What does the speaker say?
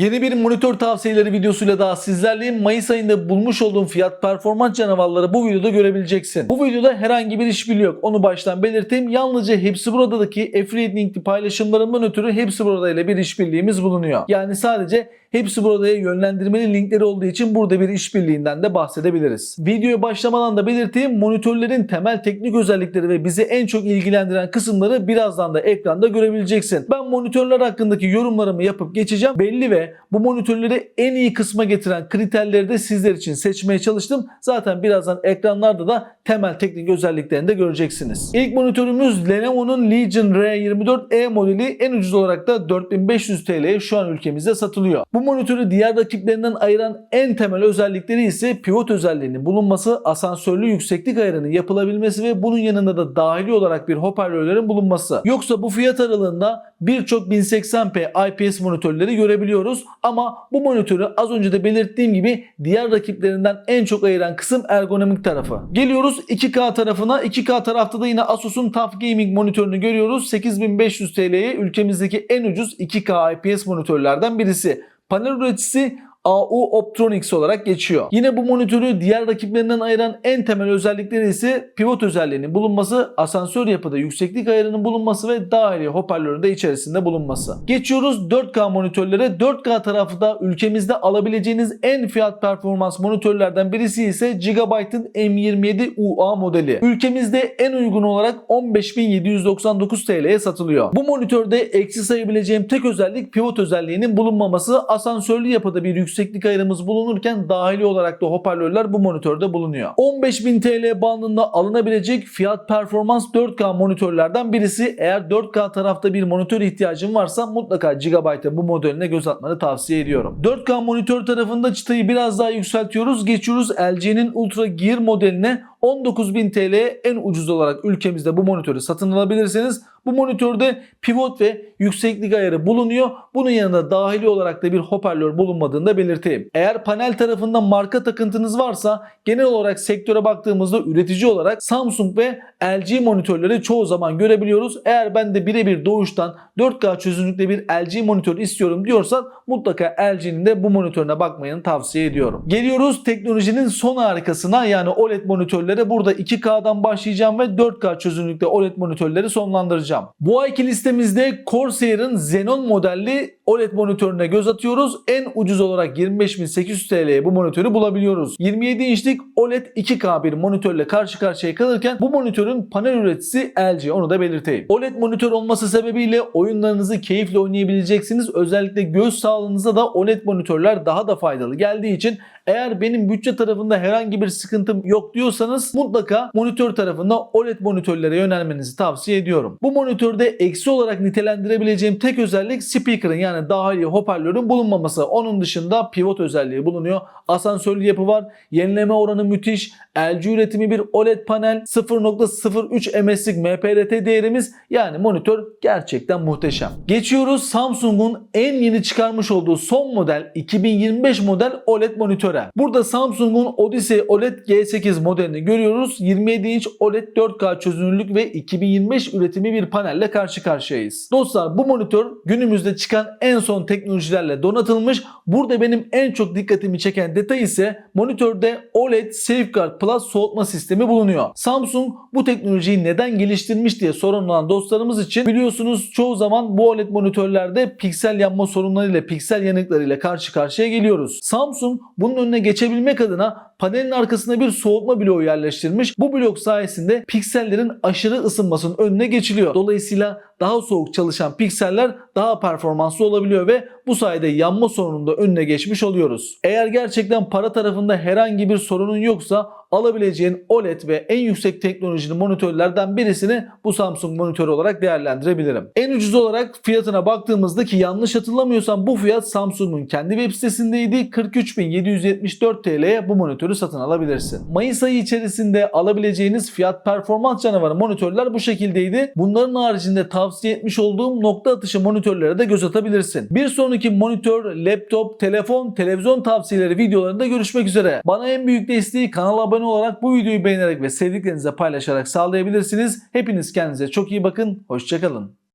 Yeni bir monitör tavsiyeleri videosuyla daha sizlerleyim. Mayıs ayında bulmuş olduğum fiyat performans canavarları bu videoda görebileceksin. Bu videoda herhangi bir işbirliği yok. Onu baştan belirteyim. Yalnızca hepsi buradaki affiliate linkli paylaşımlarımdan ötürü hepsi burada ile bir işbirliğimiz bulunuyor. Yani sadece hepsi buradaya yönlendirmeli linkleri olduğu için burada bir işbirliğinden de bahsedebiliriz. Videoya başlamadan da belirteyim monitörlerin temel teknik özellikleri ve bizi en çok ilgilendiren kısımları birazdan da ekranda görebileceksin. Ben monitörler hakkındaki yorumlarımı yapıp geçeceğim. Belli ve bu monitörleri en iyi kısma getiren kriterleri de sizler için seçmeye çalıştım. Zaten birazdan ekranlarda da temel teknik özelliklerini de göreceksiniz. İlk monitörümüz Lenovo'nun Legion R24E modeli en ucuz olarak da 4500 TL'ye şu an ülkemizde satılıyor. Bu monitörü diğer rakiplerinden ayıran en temel özellikleri ise pivot özelliğinin bulunması, asansörlü yükseklik ayarının yapılabilmesi ve bunun yanında da dahili olarak bir hoparlörlerin bulunması. Yoksa bu fiyat aralığında birçok 1080p IPS monitörleri görebiliyoruz ama bu monitörü az önce de belirttiğim gibi diğer rakiplerinden en çok ayıran kısım ergonomik tarafı. Geliyoruz 2K tarafına. 2K tarafta da yine Asus'un TUF Gaming monitörünü görüyoruz. 8500 TL'ye ülkemizdeki en ucuz 2K IPS monitörlerden birisi. Panel üreticisi AU Optronics olarak geçiyor. Yine bu monitörü diğer rakiplerinden ayıran en temel özellikleri ise pivot özelliğinin bulunması, asansör yapıda yükseklik ayarının bulunması ve dahili hoparlörün de içerisinde bulunması. Geçiyoruz 4K monitörlere. 4K tarafı da ülkemizde alabileceğiniz en fiyat performans monitörlerden birisi ise Gigabyte'ın M27 UA modeli. Ülkemizde en uygun olarak 15.799 TL'ye satılıyor. Bu monitörde eksi sayabileceğim tek özellik pivot özelliğinin bulunmaması. Asansörlü yapıda bir yükseklik ayarımız bulunurken dahili olarak da hoparlörler bu monitörde bulunuyor. 15.000 TL bandında alınabilecek fiyat performans 4K monitörlerden birisi. Eğer 4K tarafta bir monitör ihtiyacın varsa mutlaka Gigabyte'ın bu modeline göz atmanı tavsiye ediyorum. 4K monitör tarafında çıtayı biraz daha yükseltiyoruz. Geçiyoruz LG'nin Ultra Gear modeline 19.000 TL'ye en ucuz olarak ülkemizde bu monitörü satın alabilirsiniz. Bu monitörde pivot ve yükseklik ayarı bulunuyor. Bunun yanında dahili olarak da bir hoparlör bulunmadığını da belirteyim. Eğer panel tarafında marka takıntınız varsa genel olarak sektöre baktığımızda üretici olarak Samsung ve LG monitörleri çoğu zaman görebiliyoruz. Eğer ben de birebir doğuştan 4K çözünürlükte bir LG monitör istiyorum diyorsan mutlaka LG'nin de bu monitörüne bakmayını tavsiye ediyorum. Geliyoruz teknolojinin son harikasına yani OLED monitörlere. Burada 2K'dan başlayacağım ve 4K çözünürlükte OLED monitörleri sonlandıracağım. Bu ayki listemizde Corsair'ın Xenon modelli OLED monitörüne göz atıyoruz. En ucuz olarak 25.800 TL'ye bu monitörü bulabiliyoruz. 27 inçlik OLED 2K bir monitörle karşı karşıya kalırken bu monitörün panel üreticisi LG onu da belirteyim. OLED monitör olması sebebiyle oyunlarınızı keyifle oynayabileceksiniz. Özellikle göz sağlığınıza da OLED monitörler daha da faydalı geldiği için eğer benim bütçe tarafında herhangi bir sıkıntım yok diyorsanız mutlaka monitör tarafında OLED monitörlere yönelmenizi tavsiye ediyorum. Bu monitörde eksi olarak nitelendirebileceğim tek özellik speaker'ın yani dahili hoparlörün bulunmaması. Onun dışında pivot özelliği bulunuyor. Asansörlü yapı var. Yenileme oranı müthiş. LG üretimi bir OLED panel. 0.03 MS'lik MPRT değerimiz yani monitör gerçekten muhteşem. Geçiyoruz Samsung'un en yeni çıkarmış olduğu son model 2025 model OLED monitöre. Burada Samsung'un Odyssey OLED G8 modelini görüyoruz. 27 inç OLED 4K çözünürlük ve 2025 üretimi bir panelle karşı karşıyayız. Dostlar bu monitör günümüzde çıkan en son teknolojilerle donatılmış. Burada benim en çok dikkatimi çeken detay ise monitörde OLED Safeguard Plus soğutma sistemi bulunuyor. Samsung bu teknolojiyi neden geliştirmiş diye sorun olan dostlarımız için biliyorsunuz çoğu zaman bu OLED monitörlerde piksel yanma sorunlarıyla, piksel yanıklarıyla karşı karşıya geliyoruz. Samsung bunun önüne geçebilmek adına panelin arkasına bir soğutma bloğu yerleştirmiş. Bu blok sayesinde piksellerin aşırı ısınmasının önüne geçiliyor. Dolayısıyla daha soğuk çalışan pikseller daha performanslı olabiliyor ve bu sayede yanma sorununda da önüne geçmiş oluyoruz. Eğer gerçekten para tarafında herhangi bir sorunun yoksa alabileceğin OLED ve en yüksek teknolojili monitörlerden birisini bu Samsung monitörü olarak değerlendirebilirim. En ucuz olarak fiyatına baktığımızda ki yanlış hatırlamıyorsam bu fiyat Samsung'un kendi web sitesindeydi. 43.774 TL'ye bu monitörü satın alabilirsin. Mayıs ayı içerisinde alabileceğiniz fiyat performans canavarı monitörler bu şekildeydi. Bunların haricinde tavsiye etmiş olduğum nokta atışı monitörlere de göz atabilirsin. Bir sonraki monitör, laptop, telefon, televizyon tavsiyeleri videolarında görüşmek üzere. Bana en büyük desteği kanala abone olarak bu videoyu beğenerek ve sevdiklerinizle paylaşarak sağlayabilirsiniz. Hepiniz kendinize çok iyi bakın. Hoşçakalın.